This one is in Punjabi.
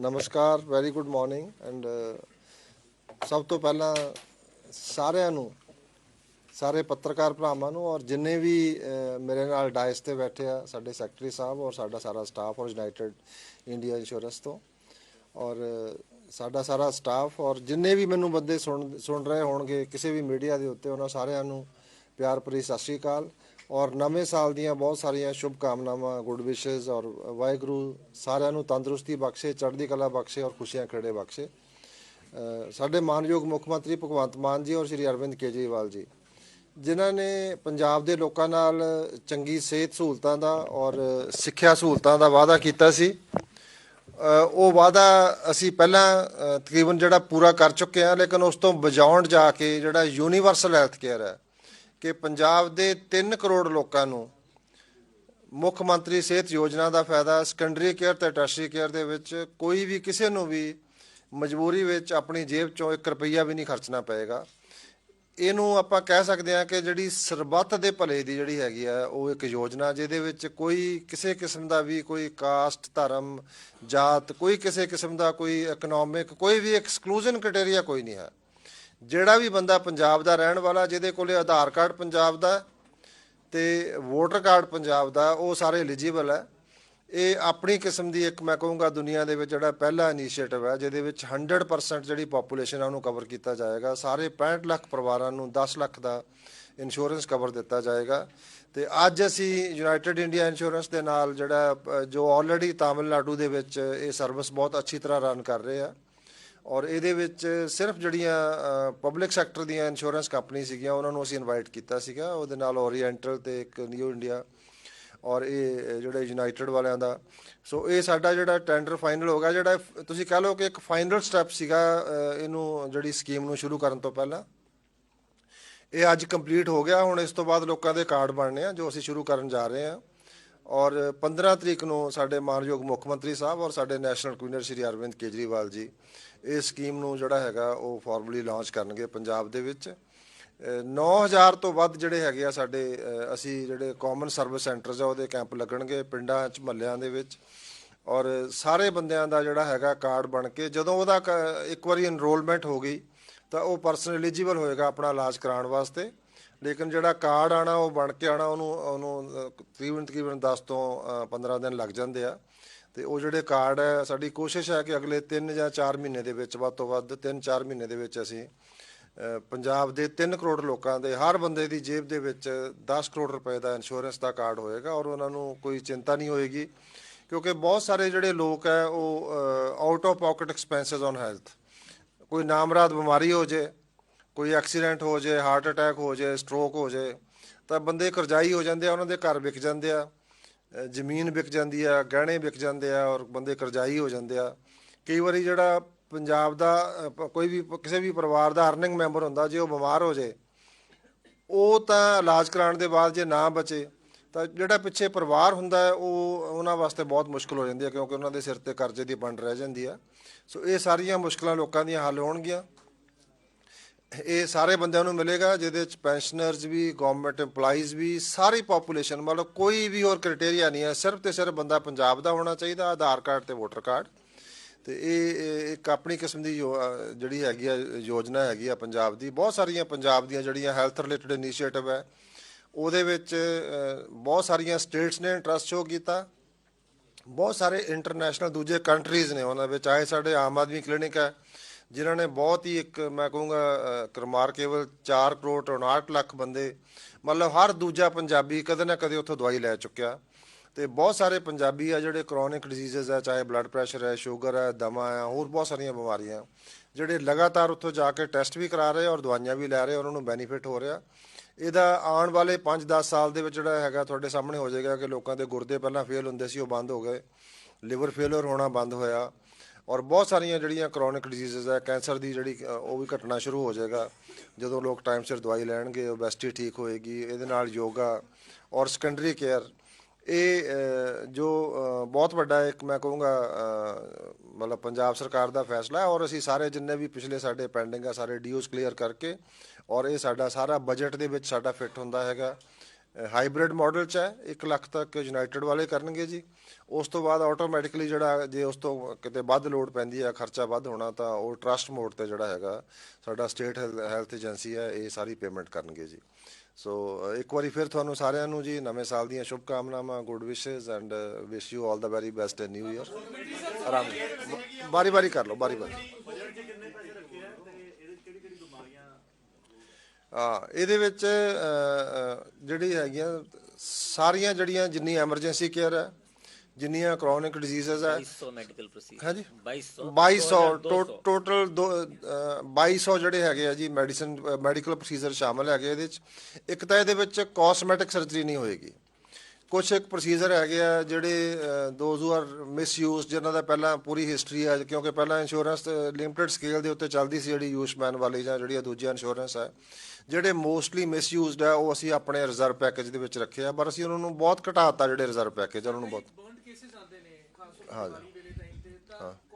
ਨਮਸਕਾਰ ਵੈਰੀ ਗੁੱਡ ਮਾਰਨਿੰਗ ਐਂਡ ਸਭ ਤੋਂ ਪਹਿਲਾਂ ਸਾਰਿਆਂ ਨੂੰ, ਸਾਰੇ ਪੱਤਰਕਾਰ ਭਰਾਵਾਂ ਨੂੰ ਔਰ ਜਿੰਨੇ ਵੀ ਮੇਰੇ ਨਾਲ ਡਾਇਸ ਤੇ ਬੈਠੇ ਆ, ਸਾਡੇ ਸੈਕਟਰੀ ਸਾਹਿਬ ਔਰ ਸਾਡਾ ਸਾਰਾ ਸਟਾਫ ਔਰ ਯੂਨਾਈਟਿਡ ਇੰਡੀਆ ਇੰਸ਼ੋਰੈਂਸ ਤੋਂ ਔਰ ਸਾਡਾ ਸਾਰਾ ਸਟਾਫ ਔਰ ਜਿੰਨੇ ਵੀ ਮੈਨੂੰ ਬੰਦੇ ਸੁਣ ਸੁਣ ਰਹੇ ਹੋਣਗੇ, ਕਿਸੇ ਵੀ ਮੀਡੀਆ ਦੇ ਉੱਤੇ ਉਹਨਾਂ ਸਾਰਿਆਂ ਨੂੰ ਪਿਆਰ ਭਰੀ ਸਤਿ ਸ਼੍ਰੀ ਅਕਾਲ ਔਰ ਨਵੇਂ ਸਾਲ ਦੀਆਂ ਬਹੁਤ ਸਾਰੀਆਂ ਸ਼ੁਭ ਕਾਮਨਾਵਾਂ ਗੁੱਡ ਵਿਸ਼ੇਸ ਔਰ ਵਾਹਿਗੁਰੂ ਸਾਰਿਆਂ ਨੂੰ ਤੰਦਰੁਸਤੀ ਬਖਸ਼ੇ, ਚੜ੍ਹਦੀ ਕਲਾ ਬਖਸ਼ੇ ਔਰ ਖੁਸ਼ੀਆਂ ਖੇੜੇ ਬਖਸ਼ੇ। ਸਾਡੇ ਮਾਨਯੋਗ ਮੁੱਖ ਮੰਤਰੀ ਭਗਵੰਤ ਮਾਨ ਜੀ ਔਰ ਸ਼੍ਰੀ ਅਰਵਿੰਦ ਕੇਜਰੀਵਾਲ ਜੀ, ਜਿਨ੍ਹਾਂ ਨੇ ਪੰਜਾਬ ਦੇ ਲੋਕਾਂ ਨਾਲ ਚੰਗੀ ਸਿਹਤ ਸਹੂਲਤਾਂ ਦਾ ਔਰ ਸਿੱਖਿਆ ਸਹੂਲਤਾਂ ਦਾ ਵਾਅਦਾ ਕੀਤਾ ਸੀ। ਉਹ ਵਾਅਦਾ ਅਸੀਂ ਪਹਿਲਾਂ ਤਕਰੀਬਨ ਜਿਹੜਾ ਪੂਰਾ ਕਰ ਚੁੱਕੇ ਹਾਂ, ਲੇਕਿਨ ਉਸ ਤੋਂ ਬਜਾਉਂਡ ਜਾ ਕੇ ਜਿਹੜਾ ਯੂਨੀਵਰਸਲ ਹੈਲਥ ਕੇਅਰ ਹੈ ਕਿ ਪੰਜਾਬ ਦੇ 3 ਕਰੋੜ ਲੋਕਾਂ ਨੂੰ ਮੁੱਖ ਮੰਤਰੀ ਸਿਹਤ ਯੋਜਨਾ ਦਾ ਫਾਇਦਾ ਸੈਕੰਡਰੀ ਕੇਅਰ ਤੇ ਟਰਸ਼ਰੀ ਕੇਅਰ ਦੇ ਵਿੱਚ ਕੋਈ ਵੀ ਕਿਸੇ ਨੂੰ ਵੀ ਮਜਬੂਰੀ ਵਿੱਚ ਆਪਣੀ ਜੇਬ ਚੋਂ 1 ਰੁਪਈਆ ਵੀ ਨਹੀਂ ਖਰਚਣਾ ਪਏਗਾ। ਇਹਨੂੰ ਆਪਾਂ ਕਹਿ ਸਕਦੇ ਹਾਂ ਕਿ ਜਿਹੜੀ ਸਰਬੱਤ ਦੇ ਭਲੇ ਦੀ ਜਿਹੜੀ ਹੈਗੀ ਆ, ਉਹ ਇੱਕ ਯੋਜਨਾ ਜਿਹਦੇ ਵਿੱਚ ਕੋਈ ਕਿਸੇ ਕਿਸਮ ਦਾ ਵੀ ਕੋਈ ਕਾਸਟ ਧਰਮ, ਜਾਤ, ਕੋਈ ਕਿਸੇ ਕਿਸਮ ਦਾ ਕੋਈ ਇਕਨੋਮਿਕ ਕੋਈ ਵੀ ਐਕਸਕਲੂਜਨ ਕ੍ਰਾਈਟੇਰੀਆ ਕੋਈ ਨਹੀਂ ਹੈ। ਜਿਹੜਾ ਵੀ ਬੰਦਾ ਪੰਜਾਬ ਦਾ ਰਹਿਣ ਵਾਲਾ, ਜਿਹਦੇ ਕੋਲੇ ਆਧਾਰ ਕਾਰਡ ਪੰਜਾਬ ਦਾ ਹੈ ਤੇ ਵੋਟਰ ਕਾਰਡ ਪੰਜਾਬ ਦਾ ਉਹ ਸਾਰੇ ਐਲੀਜੀਬਲ ਹੈ। ਇਹ ਆਪਣੀ ਕਿਸਮ ਦੀ ਇੱਕ, ਮੈਂ ਕਹੂੰਗਾ, ਦੁਨੀਆ ਦੇ ਵਿੱਚ ਜਿਹੜਾ ਪਹਿਲਾ ਇਨੀਸ਼ੀਏਟਿਵ ਹੈ, ਜਿਹਦੇ ਵਿੱਚ 100% ਜਿਹੜੀ ਪੋਪੂਲੇਸ਼ਨ ਹੈ ਉਹਨੂੰ ਕਵਰ ਕੀਤਾ ਜਾਏਗਾ। ਸਾਰੇ 65 ਲੱਖ ਪਰਿਵਾਰਾਂ ਨੂੰ 10 ਲੱਖ ਦਾ ਇੰਸ਼ੋਰੈਂਸ ਕਵਰ ਦਿੱਤਾ ਜਾਏਗਾ। ਤੇ ਅੱਜ ਅਸੀਂ ਯੂਨਾਈਟਿਡ ਇੰਡੀਆ ਇੰਸ਼ੋਰੈਂਸ ਦੇ ਨਾਲ ਜਿਹੜਾ ਜੋ ਆਲਰੇਡੀ ਤਾਮਿਲਨਾਡੂ ਦੇ ਵਿੱਚ ਇਹ ਸਰਵਿਸ ਬਹੁਤ ਅੱਛੀ ਤਰ੍ਹਾਂ ਰਨ ਕਰ ਰਹੇ ਆ। ਔਰ ਇਹਦੇ ਵਿੱਚ ਸਿਰਫ ਜਿਹੜੀਆਂ ਪਬਲਿਕ ਸੈਕਟਰ ਦੀਆਂ ਇੰਸ਼ੋਰੈਂਸ ਕੰਪਨੀ ਸੀਗੀਆਂ, ਉਹਨਾਂ ਨੂੰ ਅਸੀਂ ਇਨਵਾਈਟ ਕੀਤਾ ਸੀਗਾ। ਉਹਦੇ ਨਾਲ ਓਰੀਐਂਟਲ ਤੇ ਇੱਕ ਨਿਊ ਇੰਡੀਆ ਔਰ ਇਹ ਜਿਹੜੇ ਯੂਨਾਈਟਿਡ ਵਾਲਿਆਂ ਦਾ। ਸੋ ਇਹ ਸਾਡਾ ਜਿਹੜਾ ਟੈਂਡਰ ਫਾਈਨਲ ਹੋ ਗਿਆ, ਜਿਹੜਾ ਤੁਸੀਂ ਕਹ ਲਓ ਕਿ ਇੱਕ ਫਾਈਨਲ ਸਟੈਪ ਸੀਗਾ ਇਹਨੂੰ ਜਿਹੜੀ ਸਕੀਮ ਨੂੰ ਸ਼ੁਰੂ ਕਰਨ ਤੋਂ ਪਹਿਲਾਂ। ਇਹ ਅੱਜ ਕੰਪਲੀਟ ਹੋ ਗਿਆ। ਹੁਣ ਇਸ ਤੋਂ ਬਾਅਦ ਲੋਕਾਂ ਦੇ ਕਾਰਡ ਬਣਨੇ ਆ, ਜੋ ਅਸੀਂ ਸ਼ੁਰੂ ਕਰਨ ਜਾ ਰਹੇ ਹਾਂ ਔਰ 15 ਤਰੀਕ ਨੂੰ ਸਾਡੇ ਮਾਨਯੋਗ ਮੁੱਖ ਮੰਤਰੀ ਸਾਹਿਬ ਔਰ ਸਾਡੇ ਨੈਸ਼ਨਲ ਕਨਵੀਨਰ ਸ਼੍ਰੀ ਅਰਵਿੰਦ ਕੇਜਰੀਵਾਲ ਜੀ ਇਸ ਸਕੀਮ ਨੂੰ ਜਿਹੜਾ ਹੈਗਾ ਉਹ ਫਾਰਮਲੀ ਲਾਂਚ ਕਰਨਗੇ ਪੰਜਾਬ ਦੇ ਵਿੱਚ। ਅਹ 9000 ਤੋਂ ਵੱਧ ਜਿਹੜੇ ਹੈਗੇ ਆ ਸਾਡੇ ਅਸੀਂ ਜਿਹੜੇ ਕਾਮਨ ਸਰਵਿਸ ਸੈਂਟਰਸ ਆ ਉਹਦੇ ਕੈਂਪ ਲੱਗਣਗੇ ਪਿੰਡਾਂ 'ਚ, ਮਹੱਲਿਆਂ ਦੇ ਵਿੱਚ। ਔਰ ਸਾਰੇ ਬੰਦਿਆਂ ਦਾ ਜਿਹੜਾ ਹੈਗਾ ਕਾਰਡ ਬਣ ਕੇ ਜਦੋਂ ਉਹਦਾ ਕ- ਇੱਕ ਵਾਰੀ ਐਨਰੋਲਮੈਂਟ ਹੋ ਗਈ ਤਾਂ ਉਹ ਪਰਸਨ ਐਲੀਜੀਬਲ ਹੋਏਗਾ ਆਪਣਾ ਇਲਾਜ ਕਰਾਉਣ ਵਾਸਤੇ। ਲੇਕਿਨ ਜਿਹੜਾ ਕਾਰਡ ਆਣਾ ਉਹ ਬਣ ਕੇ ਆਣਾ ਉਹਨੂੰ ਉਹਨੂੰ ਤਕਰੀਬਨ ਤਕਰੀਬਨ 10 ਤੋਂ ਅਹ, 15 ਦਿਨ ਲੱਗ ਜਾਂਦੇ ਆ। ਤੇ ਉਹ ਜਿਹੜੇ ਕਾਰਡ ਹੈ ਸਾਡੀ ਕੋਸ਼ਿਸ਼ ਹੈ ਕਿ ਅਗਲੇ 3 ਜਾਂ 4 ਮਹੀਨੇ ਦੇ ਵਿੱਚ ਵੱਧ ਤੋਂ ਵੱਧ 3-4 ਮਹੀਨੇ ਦੇ ਵਿੱਚ ਅਸੀਂ ਪੰਜਾਬ ਦੇ 3 ਕਰੋੜ ਲੋਕਾਂ ਦੇ ਹਰ ਬੰਦੇ ਦੀ ਜੇਬ ਦੇ ਵਿੱਚ 10 ਕਰੋੜ ਰੁਪਏ ਦਾ ਇੰਸ਼ੋਰੈਂਸ ਦਾ ਕਾਰਡ ਹੋਏਗਾ ਔਰ ਉਹਨਾਂ ਨੂੰ ਕੋਈ ਚਿੰਤਾ ਨਹੀਂ ਹੋਏਗੀ। ਕਿਉਂਕਿ ਬਹੁਤ ਸਾਰੇ ਜਿਹੜੇ ਲੋਕ ਹੈ ਉਹ out of pocket expenses on health ਕੋਈ ਨਾਮਰਾਦ ਬਿਮਾਰੀ ਹੋ ਜੇ ਕੋਈ ਐਕਸੀਡੈਂਟ ਹੋ ਜੇ, ਹਾਰਟ ਅਟੈਕ ਹੋ ਜੇ, ਸਟ੍ਰੋਕ ਹੋ ਜੇ, ਤਾਂ ਬੰਦੇ ਕਰਜ਼ਾਈ ਹੋ ਜਾਂਦੇ ਆ, ਉਹਨਾਂ ਦੇ ਘਰ ਵਿਕ ਜਾਂਦੇ ਆ ਜ਼ਮੀਨ ਵਿਕ ਜਾਂਦੀ ਆ, ਗਹਿਣੇ ਵਿਕ ਜਾਂਦੇ ਆ ਔਰ ਬੰਦੇ ਕਰਜ਼ਾਈ ਹੋ ਜਾਂਦੇ ਆ। ਕਈ ਵਾਰੀ ਜਿਹੜਾ ਪੰਜਾਬ ਦਾ ਕੋਈ ਵੀ, ਕਿਸੇ ਵੀ ਪਰਿਵਾਰ ਦਾ ਅਰਨਿੰਗ ਮੈਂਬਰ ਹੁੰਦਾ, ਜੇ ਉਹ ਬਿਮਾਰ ਹੋ ਜੇ, ਉਹ ਤਾਂ ਇਲਾਜ ਕਰਾਉਣ ਦੇ ਬਾਅਦ ਜੇ ਨਾ ਬਚੇ, ਤਾਂ ਜਿਹੜਾ ਪਿੱਛੇ ਪਰਿਵਾਰ ਹੁੰਦਾ ਹੈ, ਉਹ ਉਹਨਾਂ ਵਾਸਤੇ ਬਹੁਤ ਮੁਸ਼ਕਲ ਹੋ ਜਾਂਦੀ ਹੈ, ਕਿਉਂਕਿ ਉਹਨਾਂ ਦੇ ਸਿਰ ਤੇ ਕਰਜ਼ੇ ਦੀ ਵੰਡ ਰਹਿ ਜਾਂਦੀ ਆ। ਸੋ ਇਹ ਸਾਰੀਆਂ ਮੁਸ਼ਕਲਾਂ ਲੋਕਾਂ ਦੀਆਂ ਹੱਲ ਹੋਣਗੀਆਂ। ਇਹ ਸਾਰੇ ਬੰਦਿਆਂ ਨੂੰ ਮਿਲੇਗਾ, ਜਿਹਦੇ ਵਿੱਚ ਪੈਨਸ਼ਨਰਸ ਵੀ ਗਵਰਨਮੈਂਟ EMPLOYEES ਵੀ, ਸਾਰੀ ਪੋਪੂਲੇਸ਼ਨ ਮਤਲਬ ਕੋਈ ਵੀ ਹੋਰ ਕ੍ਰਾਈਟੇਰੀਆ ਨਹੀਂ ਹੈ। ਸਿਰਫ ਤੇ ਸਿਰਫ ਬੰਦਾ ਪੰਜਾਬ ਦਾ ਹੋਣਾ ਚਾਹੀਦਾ, ਆਧਾਰ ਕਾਰਡ ਤੇ ਵੋਟਰ ਕਾਰਡ। ਤੇ ਇਹ ਇੱਕ ਆਪਣੀ ਕਿਸਮ ਦੀ ਯੋ- ਜਿਹੜੀ ਹੈਗੀ ਆ, ਯੋਜਨਾ ਹੈਗੀ ਆ ਪੰਜਾਬ ਦੀ। ਬਹੁਤ ਸਾਰੀਆਂ ਪੰਜਾਬ ਦੀਆਂ ਜਿਹੜੀਆਂ ਹੈਲਥ ਰਿਲੇਟਡ ਇਨੀਸ਼ੀਏਟਿਵ ਹੈ, ਉਹਦੇ ਵਿੱਚ ਬਹੁਤ ਸਾਰੀਆਂ ਸਟੇਟਸ ਨੇ ਇੰਟਰਸਟ ਸ਼ੋ ਕੀਤਾ। ਬਹੁਤ ਸਾਰੇ ਇੰਟਰਨੈਸ਼ਨਲ ਦੂਜੇ ਕੰਟਰੀਜ਼ ਨੇ ਉਹਨਾਂ ਵਿੱਚ, ਆਏ ਸਾਡੇ ਆਮ ਆਦਮੀ ਕਲੀਨਿਕ ਹੈ ਜਿਨ੍ਹਾਂ ਨੇ ਬਹੁਤ ਹੀ ਇੱਕ, ਮੈਂ ਕਹੂੰਗਾ ਕਰਮਾਰ ਕੇਵਲ 4 ਕਰੋੜ 59 ਲੱਖ ਬੰਦੇ, ਮਤਲਬ ਹਰ ਦੂਜਾ ਪੰਜਾਬੀ ਕਦੇ ਨਾ ਕਦੇ ਉੱਥੋਂ ਦਵਾਈ ਲੈ ਚੁੱਕਿਆ। ਤੇ ਬਹੁਤ ਸਾਰੇ ਪੰਜਾਬੀ ਆ ਜਿਹੜੇ ਕ੍ਰੋਨਿਕ ਡਿਜ਼ੀਜ਼ਸ ਆ, ਚਾਹੇ ਬਲੱਡ ਪ੍ਰੈਸ਼ਰ ਹੈ ਸ਼ੂਗਰ ਹੈ ਦਮਾ ਹੈ ਹੋਰ ਬਹੁਤ ਸਾਰੀਆਂ ਬਿਮਾਰੀਆਂ, ਜਿਹੜੇ ਲਗਾਤਾਰ ਉੱਥੋਂ ਜਾ ਕੇ ਟੈਸਟ ਵੀ ਕਰਾ ਰਹੇ ਔਰ ਦਵਾਈਆਂ ਵੀ ਲੈ ਰਹੇ ਉਹਨਾਂ ਨੂੰ ਬੈਨੀਫਿਟ ਹੋ ਰਿਹਾ। ਇਹਦਾ ਆਉਣ ਵਾਲੇ 5-10 ਸਾਲ ਦੇ ਵਿੱਚ ਜਿਹੜਾ ਹੈਗਾ, ਤੁਹਾਡੇ ਸਾਹਮਣੇ ਹੋ ਜਾਏਗਾ ਕਿ ਲੋਕਾਂ ਦੇ ਗੁਰਦੇ ਪਹਿਲਾਂ ਫੇਲ ਹੁੰਦੇ ਸੀ, ਉਹ ਬੰਦ ਹੋ ਗਏ। ਲਿਵਰ ਫੇਲਰ ਹੋਣਾ ਬੰਦ ਹੋਇਆ। ਔਰ ਬਹੁਤ ਸਾਰੀਆਂ ਜਿਹੜੀਆਂ ਕ੍ਰੋਨਿਕ ਡਿਜ਼ੀਜ਼ਸ ਹੈ ਕੈਂਸਰ ਦੀ ਜਿਹੜੀ ਉਹ ਵੀ ਘਟਣਾ ਸ਼ੁਰੂ ਹੋ ਜਾਏਗਾ। ਜਦੋਂ ਲੋਕ ਟਾਈਮ ਸਿਰ ਦਵਾਈ ਲੈਣਗੇ ਓਬੈਸਿਟੀ ਠੀਕ ਹੋਏਗੀ, ਇਹਦੇ ਨਾਲ ਯੋਗਾ ਔਰ ਸੈਕੰਡਰੀ ਕੇਅਰ ਇਹ ਜੋ ਬਹੁਤ ਵੱਡਾ ਇੱਕ ਮੈਂ ਕਹੂੰਗਾ ਮਤਲਬ ਪੰਜਾਬ ਸਰਕਾਰ ਦਾ ਫੈਸਲਾ ਹੈ ਔਰ ਅਸੀਂ ਸਾਰੇ ਜਿੰਨੇ ਵੀ ਪਿਛਲੇ ਸਾਡੇ ਪੈਂਡਿੰਗ ਆ, ਸਾਰੇ ਡੀਓਸ ਕਲੀਅਰ ਕਰਕੇ ਔਰ ਇਹ ਸਾਡਾ ਸਾਰਾ ਬਜਟ ਦੇ ਵਿੱਚ ਸਾਡਾ ਫਿੱਟ ਹੁੰਦਾ ਹੈਗਾ। ਹਾਈਬ੍ਰਿਡ ਮਾਡਲ ਚ ਹੈ। 1 ਲੱਖ ਤੱਕ ਯੂਨਾਈਟਿਡ ਵਾਲੇ ਕਰਨਗੇ ਜੀ। ਉਸ ਤੋਂ ਬਾਅਦ ਆਟੋਮੈਟਿਕਲੀ ਜਿਹੜਾ ਜੇ ਉਸ ਤੋਂ ਕਿਤੇ ਵੱਧ ਲੋਡ ਪੈਂਦੀ ਹੈ ਖਰਚਾ ਵੱਧ ਹੋਣਾ, ਤਾਂ ਉਹ ਟਰਸਟ ਮੋਡ ਤੇ ਜਿਹੜਾ ਹੈਗਾ, ਸਾਡਾ ਸਟੇਟ ਹੈਲਥ ਏਜੰਸੀ ਹੈ, ਇਹ ਸਾਰੀ ਪੇਮੈਂਟ ਕਰਨਗੇ ਜੀ। ਸੋ ਇੱਕ ਵਾਰੀ ਫਿਰ ਤੁਹਾਨੂੰ ਸਾਰਿਆਂ ਨੂੰ ਜੀ, ਨਵੇਂ ਸਾਲ ਦੀਆਂ ਸ਼ੁਭ ਕਾਮਨਾਵਾਂ good wishes and wish you all the very best in new year ਆਰਾਮ ਬਾਰੀ ਬਾਰੀ ਕਰ ਲਓ ਬਾਰੀ ਬਾਰੀ ਹਾਂ ਇਹਦੇ ਵਿੱਚ ਜਿਹੜੀ ਹੈਗੀਆਂ ਸਾਰੀਆਂ ਜਿਹੜੀਆਂ ਜਿੰਨੀ ਐਮਰਜੈਂਸੀ ਕੇਅਰ ਹੈ ਜਿੰਨੀਆਂ ਕ੍ਰੋਨਿਕ ਡਿਜ਼ੀਜ਼ਸ ਹੈ 2200 ਮੈਡੀਕਲ ਪ੍ਰੋਸੀਜਰ ਹਾਂਜੀ। 2200 2200 ਟੋਟਲ 2200 ਜਿਹੜੇ ਹੈਗੇ ਆ ਜੀ ਮੈਡੀਸਨ ਮੈਡੀਕਲ ਪ੍ਰੋਸੀਜਰ ਸ਼ਾਮਲ ਹੈਗੇ ਇਹਦੇ ਵਿੱਚ। ਇੱਕ ਤਾਂ ਇਹਦੇ ਵਿੱਚ ਕਾਸਮੈਟਿਕ ਸਰਜਰੀ ਨਹੀਂ ਹੋਏਗੀ। ਕੁਝ ਇੱਕ ਪ੍ਰੋਸੀਜਰ ਹੈਗੇ ਆ ਜਿਹੜੇ ਦੋਜ਼ ਹੂ ਆਰ ਮਿਸਯੂਜ਼ ਜਿਨ੍ਹਾਂ ਦਾ ਪਹਿਲਾਂ ਪੂਰੀ ਹਿਸਟਰੀ ਹੈ ਕਿਉਂਕਿ ਪਹਿਲਾਂ ਇੰਸ਼ੋਰੈਂਸ ਲਿਮਟਿਡ ਸਕੇਲ ਦੇ ਉੱਤੇ ਚੱਲਦੀ ਸੀ ਜਿਹੜੀ ਯੂਸ਼ਮੈਨ ਵਾਲੀ ਜਾਂ ਜਿਹੜੀ ਦੂਜੀਆਂ ਇੰਸ਼ੋਰੈਂਸ ਹੈ ਜਿਹੜੇ ਮੋਸਟਲੀ ਮਿਸਯੂਜ਼ਡ ਹੈ ਉਹ ਅਸੀਂ ਆਪਣੇ ਰਿਜ਼ਰਵ ਪੈਕੇਜ ਦੇ ਵਿੱਚ ਰੱਖੇ ਆ ਪਰ ਅਸੀਂ ਉਹਨਾਂ ਨੂੰ ਬਹੁਤ ਘਟਾਤਾ ਜਿਹੜੇ ਰਿਜ਼ਰਵ ਪੈਕੇਜ ਉਹਨਾਂ ਨੂੰ ਬਹੁਤ ਬਰਨਡ ਕੇਸਿਸ ਆਉਂਦੇ ਨੇ ਖਾਸ ਹਾਂਜੀ